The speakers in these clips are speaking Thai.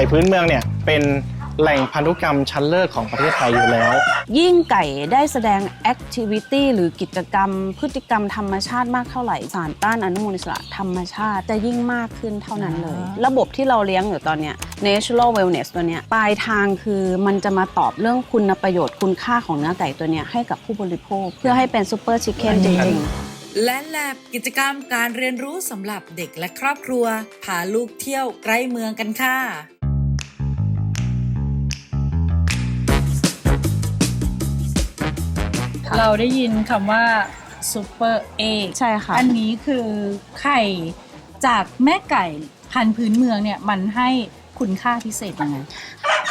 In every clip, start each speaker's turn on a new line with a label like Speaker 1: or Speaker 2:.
Speaker 1: ก่พื้นเมืองเนี่ยเป็นแหล่งพันธุกรรมชั้นเลิศของประเทศไทยอยู่แล้ว
Speaker 2: ยิ่งไก่ได้แสดงแอคทิวิตี้หรือกิจกรรม พฤติกรรมธรรมชาติมากเท่าไหร่ สารต้านอนุมูลอิสระธรรมชาติจะยิ่งมากขึ้นเท่านั้นเลย ระบบที่เราเลี้ยงอยู่ตอนเนี้ย natural wellness ตัวเนี้ยปลายทางคือมันจะมาตอบเรื่องคุณประโยชน์คุณค่าของเนื้อไก่ตัวเนี้ยให้กับผู้บริโภค เพื่อให้เป็นซูเปอร์ชิคเก้นจริงๆ
Speaker 3: และแลบกิจกรรมการเรียนรู้สำหรับเด็กและครอบครัวพาลูกเที่ยวใกล้เมืองกันค่ะ
Speaker 2: ค่ะ
Speaker 4: เราได้ยินคำว่าซูเปอร์เอ
Speaker 2: ใช่ค่ะ
Speaker 4: อันนี้คือไข่จากแม่ไก่พันธุ์พื้นเมืองเนี่ยมันให้คุณค่าพิเศษยังไง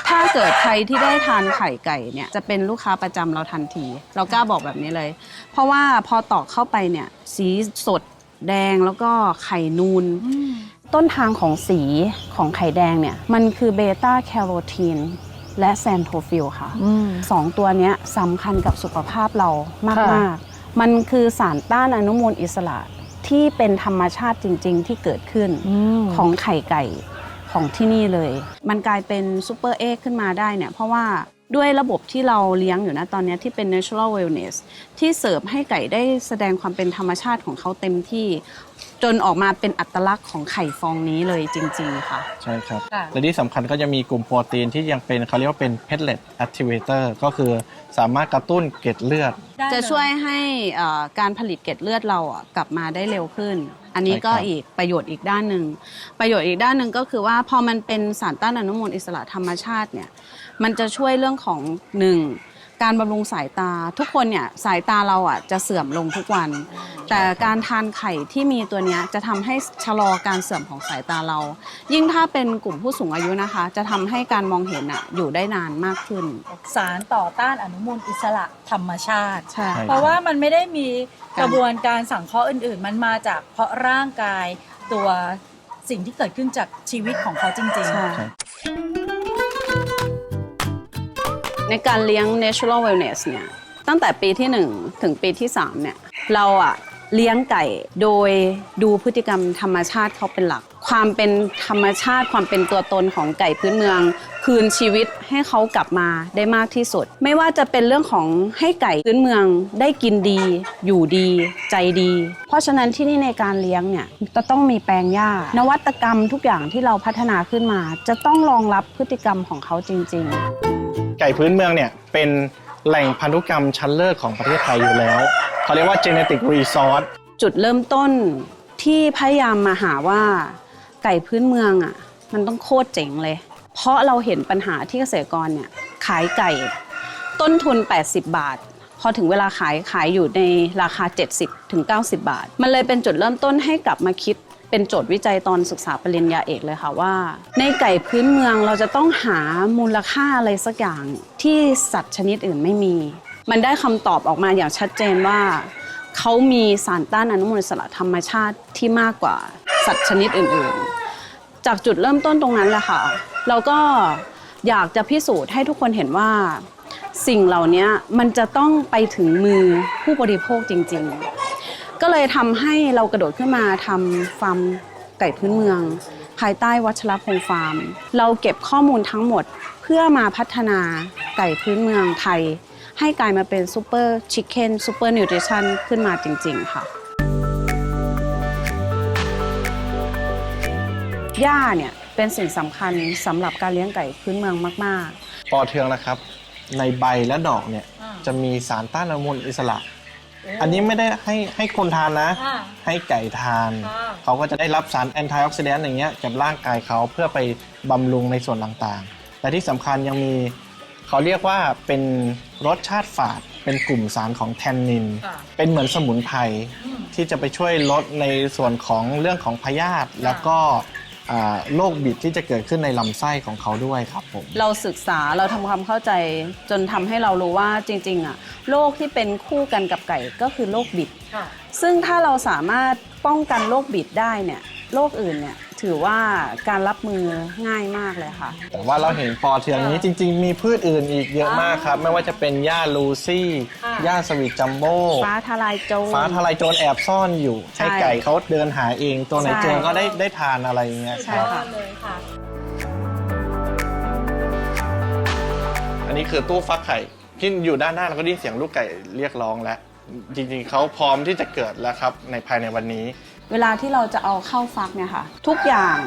Speaker 2: ถ้าเกิดใครที่ได้ทานไข่ไก่เนี่ยจะเป็นลูกค้าประจำเราทันที เรากล้าบอกแบบนี้เลย เพราะว่าพอตอกเข้าไปเนี่ยสีสดแดงแล้วก็ไข่นูน ต้นทางของสีของไข่แดงเนี่ยมันคือเบต้าแคโรทีน และแซนโทฟิลค่ะสองตัวเนี้ยสำคัญกับสุขภาพเรามาก ๆ มันคือสารต้านอนุมูลอิสระที่เป็นธรรมชาติจริง ๆ ที่เกิดขึ้นของไข่ไก่ของที่นี่เลย มันกลายเป็นซูเปอร์เอ็กขึ้นมาได้เนี่ย เพราะว่าด้วยระบบที่เราเลี้ยงอยู่นะตอนเนี้ยที่เป็น natural wellness ที่เสิร์ฟให้ไก่ได้แสดงความเป็นธรรมชาติของเขาเต็มที่ จนออกมาเป็นอัตลักษณ์ของไข่ฟองนี้เลยจริง ๆ ค่ะ
Speaker 1: ใช่ครับ
Speaker 4: ค่ะ
Speaker 1: และที่สำคัญก็จะมีกลุ่มโปรตีนที่ยังเป็นเขาเรียกว่าเป็น pellet activator ก็คือสามารถกระตุ้นเกล็ดเลือด
Speaker 2: จะช่วยให้เอ่อการผลิตเกล็ดเลือดเราอะกลับมาได้เร็วขึ้น อันนี้ก็
Speaker 1: ใช่ครับ
Speaker 2: อีกประโยชน์อีกด้านหนึ่ง ประโยชน์อีกด้านหนึ่งก็คือว่าพอมันเป็นสารต้านอนุมูลอิสระธรรมชาติเนี่ย มันจะช่วยเรื่องของหนึ่ง การบำรุงสายตาทุกคนเนี่ยสายตาเราอะจะเสื่อมลงทุกวัน แต่การทานไข่ที่มีตัวเนี้ยจะทำให้ชะลอการเสื่อมของสายตาเรา ยิ่งถ้าเป็นกลุ่มผู้สูงอายุนะคะ จะทำให้การมองเห็นอะอยู่ได้นานมากขึ้น
Speaker 4: สารต่อต้านอนุมูลอิสระธรรมชาติ
Speaker 2: ใช่
Speaker 1: ใช่
Speaker 4: เพราะว่ามันไม่ได้มีกระบวนการสังเคราะห์อื่น ๆ มันมาจากเพราะร่างกายตัวสิ่งที่เกิดขึ้นจากชีวิตของเขาจริง
Speaker 2: ใช่
Speaker 1: ใช่
Speaker 2: ในการเลี้ยง natural wellness เนี่ยตั้งแต่ปีที่ 1 ถึงปีที่ 3 เนี่ย เราอะเลี้ยงไก่โดยดูพฤติกรรมธรรมชาติเขาเป็นหลัก ความเป็นธรรมชาติความเป็นตัวตนของไก่พื้นเมือง คืนชีวิตให้เขากลับมาได้มากที่สุด ไม่ว่าจะเป็นเรื่องของให้ไก่พื้นเมืองได้กินดี อยู่ดี ใจดี เพราะฉะนั้นที่นี่ในการเลี้ยงเนี่ยจะต้องมีแปลงหญ้า นวัตกรรมทุกอย่างที่เราพัฒนาขึ้นมา จะต้องรองรับพฤติกรรมของเขาจริง ๆ
Speaker 1: ไก่พื้นเมืองเนี่ยเป็นแหล่งพันธุกรรมชั้นเลิศของประเทศไทยอยู่แล้วเขาเรียกว่า genetic resource
Speaker 2: จุดเริ่มต้นที่พยายามมาหาว่าไก่พื้นเมืองอะมันต้องโคตรเจ๋งเลย เพราะเราเห็นปัญหาที่เกษตรกรเนี่ยขายไก่ ต้นทุน 80 บาท พอถึงเวลาขายขายอยู่ในราคา 70ถึง90 บาท มันเลยเป็นจุดเริ่มต้นให้กลับมาคิด เป็นโจทย์วิจัยตอนศึกษาปริญญาเอกเลยค่ะว่า ในไก่พื้นเมืองเราจะต้องหามูลค่าอะไรสักอย่างที่สัตว์ชนิดอื่นไม่มี มันได้คำตอบออกมาอย่างชัดเจนว่า เขามีสารต้านอนุมูลอิสระธรรมชาติที่มากกว่าสัตว์ชนิดอื่นๆ จากจุดเริ่มต้นตรงนั้นแหละค่ะ เราก็อยากจะพิสูจน์ให้ทุกคนเห็นว่าสิ่งเหล่านี้มันจะต้องไปถึงมือผู้บริโภคจริง ๆ ก็เลยทำให้เรากระโดดขึ้นมาทำฟาร์มไก่พื้นเมือง ภายใต้วัชรพงษ์ฟาร์ม เราเก็บข้อมูลทั้งหมดเพื่อมาพัฒนาไก่พื้นเมืองไทย ให้กลายมาเป็นซูเปอร์ชิคเก้นซูเปอร์นิวทริชั่นขึ้นมาจริง ๆ ค่ะหญ้าเนี่ยเป็นสิ่งสำคัญสำหรับการเลี้ยงไก่พื้นเมืองมาก ๆ
Speaker 1: ปอเทืองนะครับ ในใบและดอกเนี่ยจะมีสารต้านอนุมูลอิสระ อันนี้ไม่ได้ให้ให้คนทานนะ
Speaker 4: อ่า
Speaker 1: ให้ไก่ทาน
Speaker 4: ค่ะ
Speaker 1: เขาก็จะได้รับสารแอนตี้ออกซิแดนต์อย่างเงี้ยกับร่างกายเขาเพื่อไปบำรุงในส่วนต่างๆ และที่สำคัญยังมีเขาเรียกว่าเป็นรสชาติฝาด เป็นกลุ่มสารของแทนนิน
Speaker 4: ค่ะ
Speaker 1: เป็นเหมือนสมุนไพร
Speaker 4: อืม
Speaker 1: ที่จะไปช่วยลดในส่วนของเรื่องของพยาธิแล้วก็อ่า โรคบิดที่จะเกิดขึ้นในลำไส้ของเขาด้วยครับผม
Speaker 2: ๆเราศึกษาเราทำความเข้าใจจนทำให้เรารู้ว่าจริงๆอะโรคที่เป็นคู่กันกับไก่ก็คือโรคบิด
Speaker 4: ค่ะ
Speaker 2: ซึ่งถ้าเราสามารถป้องกันโรคบิดได้เนี่ยโรคอื่นเนี่ย ถือว่าการรับมือง่ายมากเลยค่ะ
Speaker 1: แต่ว่าเราเห็นปอเทืองนี้จริง ๆ มีพืชอื่นอีกเยอะมากครับ ไม่ว่าจะเป็นหญ้าลูซี่
Speaker 4: ค่ะ
Speaker 1: หญ้าสวีทจัมโบ้
Speaker 2: ฟ้าทลายโจร
Speaker 1: ฟ้าทลายโจรแอบซ่อนอยู่
Speaker 2: ใช่
Speaker 1: ให้ไก่เขาเดินหาเอง ตัวไหน
Speaker 2: ใช่
Speaker 1: เจอก็ได้ได้ทานอะไรอย่างเงี้ย
Speaker 2: ใช่
Speaker 1: ครับ
Speaker 2: ค่ะ
Speaker 4: เลยค่ะ
Speaker 1: อันนี้คือตู้ฟักไข่ที่อยู่ด้านหน้าเราก็ได้ยินเสียงลูกไก่เรียกร้องแล้ว จริงๆ เขาพร้อมที่จะเกิดแล้วครับในภายในวันนี้
Speaker 2: เวลาที่เราจะเอาเข้าฟักเนี่ยค่ะ ทุกอย่าง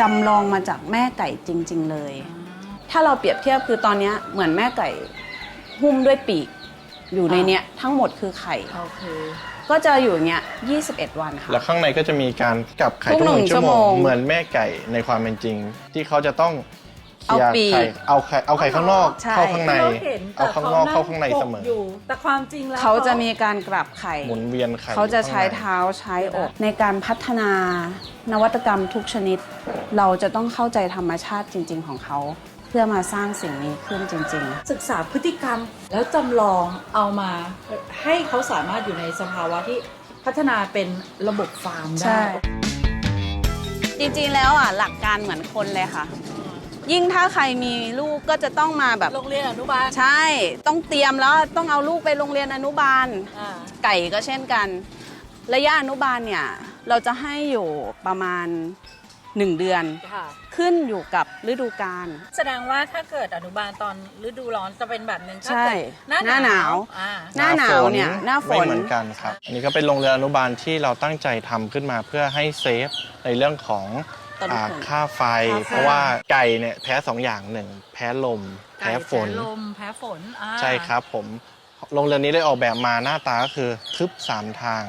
Speaker 2: จำลองมาจากแม่ไก่จริง ๆ เลย ถ้าเราเปรียบเทียบคือตอนเนี้ยเหมือนแม่ไก่หุ้มด้วยปีก อยู่ในเนี้ยทั้งหมดคือไข่
Speaker 4: โอเค
Speaker 2: ก็จะอยู่อย่างเงี้ย21 วันค่ะ
Speaker 1: แล้วข้างในก็จะมีการกลับไข่
Speaker 2: ทุ
Speaker 1: ทุ
Speaker 2: ก
Speaker 1: กหนึ่ง
Speaker 2: หนึ่ง
Speaker 1: ชั่วโม
Speaker 2: ชั่ว
Speaker 1: ง
Speaker 2: โมง
Speaker 1: เหมือนแม่ไก่ในความเป็นจริง ที่เขาจะต้อง เคลียร์
Speaker 2: เอาปีก
Speaker 1: ไข่เอาไข่เอาไข่ข้างนอก
Speaker 2: ใช่
Speaker 1: เข้าข้างใน
Speaker 4: เราเห็น
Speaker 1: เอาข้างนอกเข้าข้างในเสมอ
Speaker 4: อยู่ แต่ความจริงแล้ว
Speaker 2: เขาจะมีการกลับไข่
Speaker 1: หมุนเวียนไข่
Speaker 2: เขาจะ
Speaker 1: อยู่
Speaker 2: ใช้
Speaker 1: ข้งใน
Speaker 2: เท้าใช้อก ในการพัฒนานวัตกรรมทุกชนิด เราจะต้องเข้าใจธรรมชาติจริง ๆ ของเขา เพื่อมาสร้างสิ่งนี้ขึ้นจริง ๆ
Speaker 4: ศึกษาพฤติกรรมแล้วจำลองเอามา ให้เขาสามารถอยู่ในสภาวะที่พัฒนาเป็นระบบฟาร์มได้
Speaker 2: ใช่จริงๆ แล้วอะหลักการเหมือนคนเลยค่ะ ยิ่งถ้าใครมีลูกก็จะต้องมาแบบ
Speaker 4: โรงเรียนอนุบาล
Speaker 2: ใช่ ต้องเตรียมแล้วต้องเอาลูกไปโรงเรียนอนุบาล
Speaker 4: อ่า
Speaker 2: ไก่ก็เช่นกัน ระยะอนุบาลเนี่ยเราจะให้อยู่ประมาณ 1 เดือน
Speaker 4: ค่ะ
Speaker 2: ขึ้นอยู่กับฤดูกาล
Speaker 4: แสดงว่าถ้าเกิดอนุบาลตอนฤดูร้อนจะเป็นแบบหนึ่งถ้า
Speaker 2: ใช่
Speaker 4: เกิดหน้า
Speaker 2: หน้าหนาว
Speaker 4: อ่า
Speaker 2: หน้าหนาวเนี่ยหน้าฝ
Speaker 1: ไม่
Speaker 2: น
Speaker 1: เหมือนกันครับ อันนี้ก็เป็นโรงเรือนอนุบาลที่เราตั้งใจทำขึ้นมาเพื่อให้เซฟในเรื่องของ
Speaker 2: ต้น
Speaker 1: อ่า
Speaker 2: ทุน
Speaker 1: ค่าไฟ
Speaker 4: ค่าไฟ
Speaker 1: เพราะว่าไก่เนี่ยแพ้สองอย่างหนึ่งแพ้ลมแพ้ฝน
Speaker 4: ไก่ลม แพ้ฝนอ่า
Speaker 1: ใช่ครับผมโรงเรือนนี้ได้ออกแบบมาหน้าตาก็คือทึบสามทาง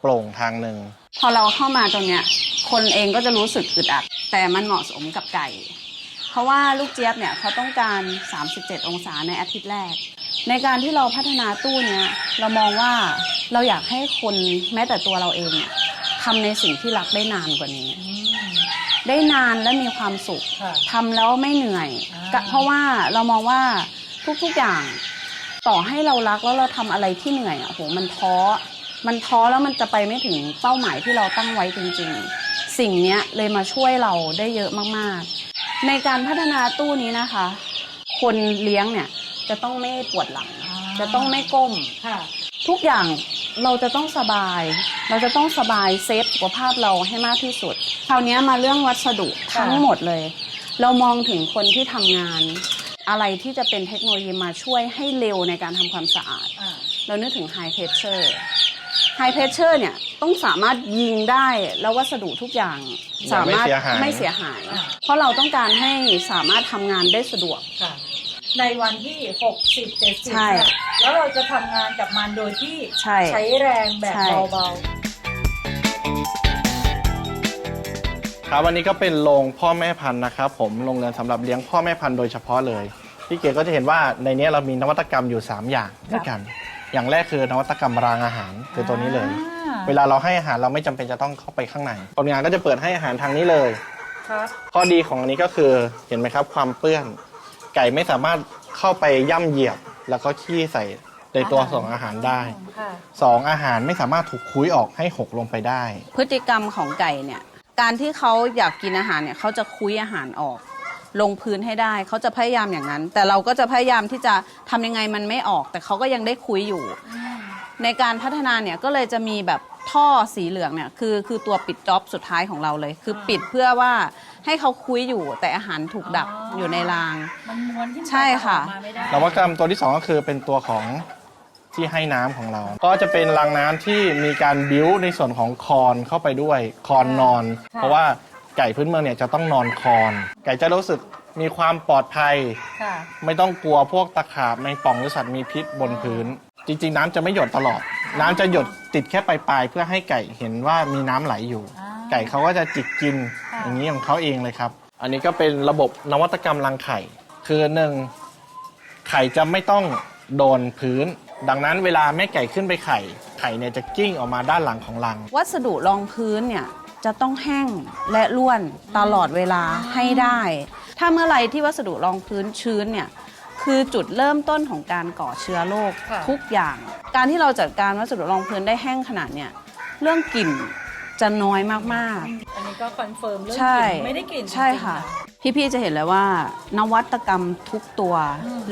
Speaker 1: โปร่งทางหนึ่ง
Speaker 2: พอเราเข้ามาตรงเนี้ย คนเองก็จะรู้สึกอึดอัด แต่มันเหมาะสมกับไก่ เพราะว่าลูกเจี๊ยบเนี่ยเขาต้องการ 37 องศาในอาทิตย์แรก ในการที่เราพัฒนาตู้เนี้ยเรามองว่าเราอยากให้คนแม้แต่ตัวเราเองเนี่ยทำในสิ่งที่รักได้นานกว่านี้
Speaker 4: อืม
Speaker 2: ได้นานและมีความสุข
Speaker 4: ค่ะ
Speaker 2: ทำแล้วไม่เหนื่อย
Speaker 4: อ่า
Speaker 2: ก็เพราะว่าเรามองว่าทุกๆอย่าง ต่อให้เรารักแล้วเราทำอะไรที่เหนื่อยอะโหมันท้อ มันท้อแล้วมันจะไปไม่ถึงเป้าหมายที่เราตั้งไว้จริงๆ สิ่งเนี้ยเลยมาช่วยเราได้เยอะมากๆ ในการพัฒนาตู้นี้นะคะ คนเลี้ยงเนี่ยจะต้องไม่ปวดหลัง จะต้องไม่ก้ม
Speaker 4: ค่ะ
Speaker 2: ทุกอย่าง เราจะต้องสบาย เราจะต้องสบายเซฟสุขภาพเราให้มากที่สุด คราวนี้มาเรื่องวัสดุ
Speaker 4: ค่ะ
Speaker 2: ทั้งหมดเลย เรามองถึงคนที่ทำงาน อะไรที่จะเป็นเทคโนโลยีมาช่วยให้เร็วในการทำความสะอาด
Speaker 4: อ่า
Speaker 2: เรานึกถึง High Pressure High Pressure เนี่ยต้องสามารถยิงได้แล้ววัสดุทุกอย่าง
Speaker 1: อย่า
Speaker 2: สามารถ
Speaker 1: ไม่เสียหาย
Speaker 2: ไม่เสียหาย
Speaker 4: อ่า
Speaker 2: เพราะเราต้องการให้สามารถทำงานได้สะดวก
Speaker 4: ค่ะ ในวันที่60 70
Speaker 2: ใช่
Speaker 4: เนี่ยแล้วเราจะทำงานกับมันโดยที่
Speaker 2: ใช่
Speaker 4: ใช้แรงแบบ
Speaker 2: ใช่
Speaker 4: เบา
Speaker 1: ครับวันนี้ก็เป็นโรงพ่อแม่พันธุ์นะครับผมโรงเรือนสำหรับเลี้ยงพ่อแม่พันธุ์โดยเฉพาะเลยพี่เก๋ก็จะเห็นว่าในนี้เรามีนวัตกรรมอยู่ 3 อย่างด้วยกัน อย่างแรกคือนวัตกรรมรางอาหาร
Speaker 4: ๆ
Speaker 1: คือตัวนี้เลย
Speaker 4: อ่า
Speaker 1: เวลาเราให้อาหารเราไม่จำเป็นจะต้องเข้าไปข้างในคนงานก็จะเปิดให้อาหารทางนี้เลย
Speaker 4: ครับ
Speaker 1: ข้อดีของอันนี้ก็คือเห็นไหมครับความเปื้อน ไก่ไม่สามารถเข้าไปย่ำเหยียบ แล้วก็ขี้ใส่ในตัวของอาหารได้
Speaker 4: ค่ะ
Speaker 1: สองอาหารไม่สามารถถูกคุ้ยออกให้หกลงไปได้
Speaker 2: พฤติกรรมของไก่เนี่ย การที่เขาอยากกินอาหารเนี่ยเขาจะคุยอาหารออก ลงพื้นให้ได้เขาจะพยายามอย่างนั้น แต่เราก็จะพยายามที่จะทำยังไงมันไม่ออก แต่เขาก็ยังได้คุยอยู่ ในการพัฒนาเนี่ยก็เลยจะมีแบบท่อสีเหลืองเนี่ยคือคือตัวปิดจ็อบสุดท้ายของเราเลย คือปิดเพื่อว่าให้เขาคุยอยู่แต่อาหารถูกดัก
Speaker 4: อ๋อ
Speaker 2: อ
Speaker 4: อ
Speaker 2: ยู่ในราง
Speaker 4: มันม้วนขึ้นไป
Speaker 2: ใช่ค่ะ
Speaker 4: ออกมาไม่ได้
Speaker 1: นวัตกรรมตัวที่สองก็คือเป็นตัวของที่ให้น้ำของเรา ก็จะเป็นรางน้ำที่มีการบิ้วในส่วนของคอนเข้าไปด้วยคอนนอน
Speaker 4: ค่ะ
Speaker 1: เพราะว่าไก่พื้นเมืองเนี่ยจะต้องนอนคอน ไก่จะรู้สึกมีความปลอดภัย
Speaker 4: ค่ะ
Speaker 1: ไม่ต้องกลัวพวกตะขาบในป่องหรือสัตว์มีพิษบนพื้น จริง ๆ น้ำจะไม่หยดตลอด น้ำจะหยดติดแค่ปลายๆเพื่อให้ไก่เห็นว่ามีน้ำไหลอยู่
Speaker 4: อ่า
Speaker 1: ไก่เขาก็จะจิกกิน
Speaker 4: ค่ะ
Speaker 1: อย่างนี้ของเขาเองเลยครับ อันนี้ก็เป็นระบบนวัตกรรมรังไข่ คือหนึ่งไข่จะไม่ต้องโดนพื้น ดังนั้นเวลาแม่ไก่ขึ้นไปไข่ ไข่เนี่ยจะกิ้งออกมาด้านหลังของรัง
Speaker 2: วัสดุรองพื้นเนี่ยจะต้องแห้งและร่วนตลอดเวลาให้ได้ ถ้าเมื่อไหรที่วัสดุรองพื้นชื้นเนี่ย คือจุดเริ่มต้นของการก่อเชื้อโรค
Speaker 4: ค่ะ
Speaker 2: ทุกอย่าง การที่เราจัดการวัสดุรองพื้นได้แห้งขนาดเนี่ยเรื่องกลิ่นจะน้อยมาก
Speaker 4: อันนี้ก็คอนเฟิร์มเรื่อง
Speaker 2: ๆใช่
Speaker 4: กลิ่นไม่ได้กลิ่น
Speaker 2: ใช่
Speaker 4: จริงๆ
Speaker 2: ค่ะ พี่ๆจะเห็นเลยว่านวัตกรรมทุกตัว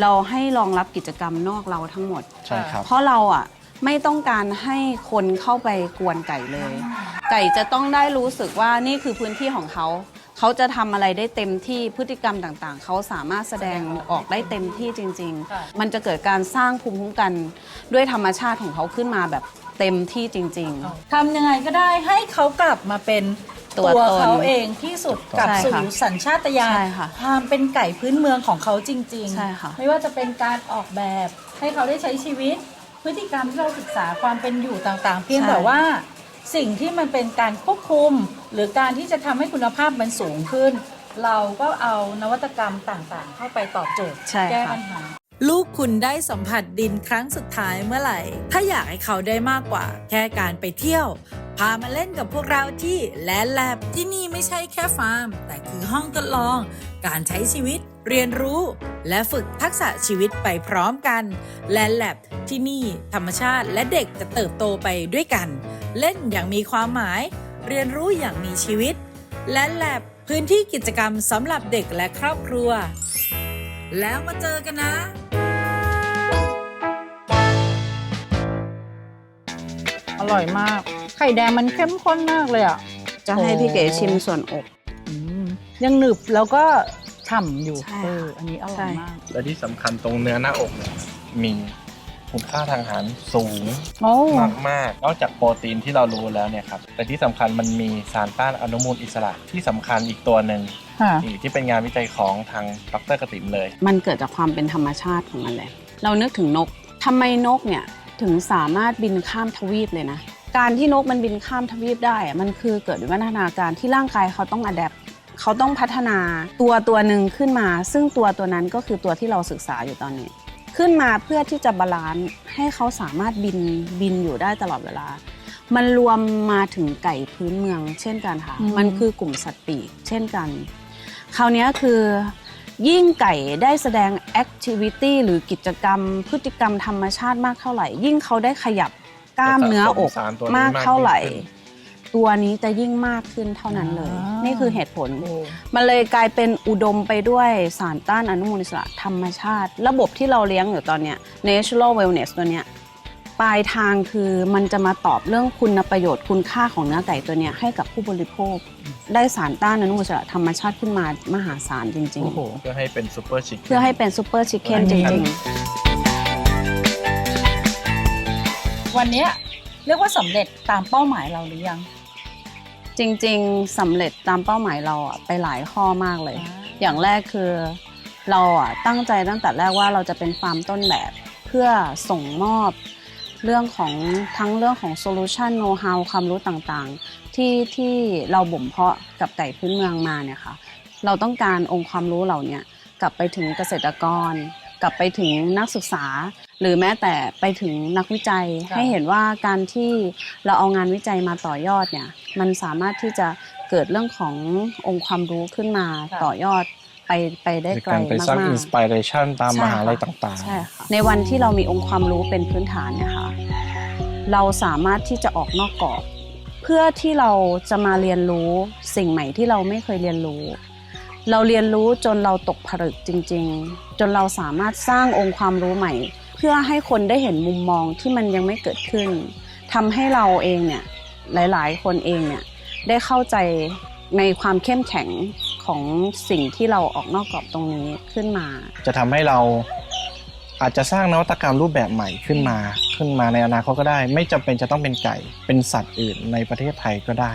Speaker 2: เราให้รองรับกิจกรรมนอกเราทั้งหมด
Speaker 1: ใช่ครับ
Speaker 2: เพราะเราอะไม่ต้องการให้คนเข้าไปกวนไก่เลย ไก่จะต้องได้รู้สึกว่านี่คือพื้นที่ของเขา เขาจะทำอะไรได้เต็มที่พฤติกรรมต่างๆ เขาสามารถแสดงออกได้เต็มที่จริง
Speaker 4: ค่ะ
Speaker 2: ๆมันจะเกิดการสร้างภูมิคุ้มกันด้วยธรรมชาติของเขาขึ้นมาแบบเต็มที่จริง
Speaker 4: ทำยังไงก็ได้ให้เขากลับมาเป็น
Speaker 2: ตั
Speaker 4: ตัวว
Speaker 2: ตน
Speaker 4: เขาเองที่สุดกลับ
Speaker 2: ใช่
Speaker 4: สู่
Speaker 2: ค่ะ
Speaker 4: สัญชาตญาณ
Speaker 2: ใช่ค่ะ
Speaker 4: ความเป็นไก่พื้นเมืองของเขาจริง
Speaker 2: ใช่ค่ะ
Speaker 4: ไม่ว่าจะเป็นการออกแบบ ให้เขาได้ใช้ชีวิต พฤติกรรมที่เราศึกษาความเป็นอยู่ต่างๆ เพียงแต่ว่า สิ่งที่มันเป็นการควบคุม หรือการที่จะทำให้คุณภาพมันสูงขึ้น เราก็เอานวัตกรรมต่างๆ เข้าไปตอบโจทย์
Speaker 2: ใช่
Speaker 4: แก้
Speaker 2: ค่ะ
Speaker 4: ปัญหา
Speaker 3: ลูกคุณได้สัมผัสดินครั้งสุดท้ายเมื่อไหร่ ถ้าอยากให้เขาได้มากกว่า แค่การไปเที่ยว พามาเล่นกับพวกเราที่แลนแลบที่นี่ไม่ใช่แค่ฟาร์ม แต่คือห้องทดลอง การใช้ชีวิต เรียนรู้ และฝึกทักษะชีวิตไปพร้อมกันแลนแลบที่นี่ธรรมชาติและเด็กจะเติบโตไปด้วยกัน เล่นอย่างมีความหมาย เรียนรู้อย่างมีชีวิต และแลบพื้นที่กิจกรรมสำหรับเด็กและครอบครัว แล้วมาเจอกันนะ
Speaker 5: อร่อยมาก ไข่แดงมันเข้มข้นมากเลยอะ
Speaker 2: จะให้พี่เก๋ชิมส่วนอก
Speaker 5: อืมยังหนึบแล้วก็ฉ่ำอยู่
Speaker 2: ใช่
Speaker 5: เอ
Speaker 2: ค่ะ
Speaker 5: ออันนี้อร่
Speaker 2: ใช่
Speaker 5: อยมาก
Speaker 1: และที่สำคัญตรงเนื้อหน้าอกเนี่ยมี คุณค่าทางอาหารสูง
Speaker 5: โอ้
Speaker 1: มากมากๆนอกจากโปรตีนที่เรารู้แล้วเนี่ยครับ แต่ที่สำคัญมันมีสารต้านอนุมูลอิสระที่สำคัญอีกตัวหนึ่ง
Speaker 5: ค่ะ
Speaker 1: อีกที่เป็นงานวิจัยของทางดรกติมเลย
Speaker 2: มันเกิดจากความเป็นธรรมชาติของมันแหละเรานึกถึงนกทำไมนกเนี่ยถึงสามารถบินข้ามทวีปเลยนะ การที่นกมันบินข้ามทวีปได้อะมันคือเกิดวิวัฒนาการที่ร่างกายเขาต้องอัดแอปเขาต้องพัฒนาตัวตัวหนึ่งขึ้นมา ซึ่งตัวตัวนั้นก็คือตัวที่เราศึกษาอยู่ตอนนี้ ขึ้นมาเพื่อที่จะบาลานซ์ให้เขาสามารถบินบินอยู่ได้ตลอดเวลา มันรวมมาถึงไก่พื้นเมือง เช่นกันค่ะ
Speaker 5: อืม
Speaker 2: มันคือกลุ่มสัตว์ปีกเช่นกัน คราวเนี้ยคือยิ่งไก่ได้แสดงแอคทิวิตี้หรือกิจกรรม พฤติกรรมธรรมชาติมากเท่าไหร่ ยิ่งเขาได้ขยับกล้ามเนื้ออก
Speaker 1: สารตัวนี้
Speaker 2: มากเท่าไหร่
Speaker 1: มากยิ่งขึ้
Speaker 2: ตัวนี้จะยิ่งมากขึ้นเท่านั้นเลย
Speaker 5: อ่านี่
Speaker 2: นี่คือเหตุผล
Speaker 5: โอ้
Speaker 2: มันเลยกลายเป็นอุดมไปด้วยสารต้านอนุมูลอิสระธรรมชาติ ระบบที่เราเลี้ยงอยู่ตอนเนี้ย natural wellness ตัวเนี้ยปลายทางคือมันจะมาตอบเรื่องคุณประโยชน์คุณค่าของเนื้อไก่ตัวเนี้ยให้กับผู้บริโภค ได้สารต้านอนุมูลอิสระธรรมชาติขึ้นมามหาศาลจริง
Speaker 5: โอ้โห
Speaker 1: เพื่อให้เป็นซูเปอร์ชิค
Speaker 2: ๆ เพื่อให้เป็นซูเปอร์ชิคเก้นจริง
Speaker 4: วันเนี้ยเรียกว่าสำเร็จตามเป้าหมายเราหรือยัง
Speaker 2: ๆ จริงๆสำเร็จตามเป้าหมายเราอะไปหลายข้อมากเลย อย่างแรกคือเราอะตั้งใจตั้งแต่แรกว่าเราจะเป็นฟาร์มต้นแบบ เพื่อส่งมอบเรื่องของทั้งเรื่องของโซลูชันโน้ตฮาวความรู้ต่างๆ ที่ที่เราบ่มเพาะกับไก่พื้นเมืองมาเนี่ยค่ะ เราต้องการองค์ความรู้เหล่าเนี้ยกลับไปถึงเกษตรกร กลับไปถึงนักศึกษา หรือแม้แต่ไปถึงนักวิจัย
Speaker 4: ค่ะ
Speaker 2: ให้เห็นว่าการที่เราเอางานวิจัยมาต่อยอดเนี่ยมันสามารถที่จะเกิดเรื่องขององค์ความรู้ขึ้นมาต่อยอดไปไปได้
Speaker 1: ใน
Speaker 2: ไกล
Speaker 1: การไปสร้าง
Speaker 2: มาก
Speaker 1: อิน
Speaker 2: ๆ
Speaker 1: สปิเรชันตาม
Speaker 2: ใช่
Speaker 1: มหาลัย
Speaker 2: ค่ะ
Speaker 1: ต่าง
Speaker 2: ใช่ค่ะในวันที่เรามีองค์ความรู้เป็นพื้นฐานเนี่ยค่ะเราสามารถที่จะออกนอกกรอบ เพื่อที่เราจะมาเรียนรู้สิ่งใหม่ที่เราไม่เคยเรียนรู้ เราเรียนรู้จนเราตกผลึกจริง ๆ จนเราสามารถสร้างองค์ความรู้ใหม่ เพื่อให้คนได้เห็นมุมมองที่มันยังไม่เกิดขึ้นทำให้เราเองเนี่ยหลาย ๆ คนเองเนี่ยได้เข้าใจในความเข้มแข็งของสิ่งที่เราออกนอกกรอบตรงนี้ขึ้นมา
Speaker 1: จะทำให้เราอาจจะสร้างนวัตกรรมรูปแบบใหม่ขึ้นมา ขึ้นมาในอนาคตก็ได้ ไม่จำเป็นจะต้องเป็นไก่เป็นสัตว์อื่นในประเทศไทยก็ได้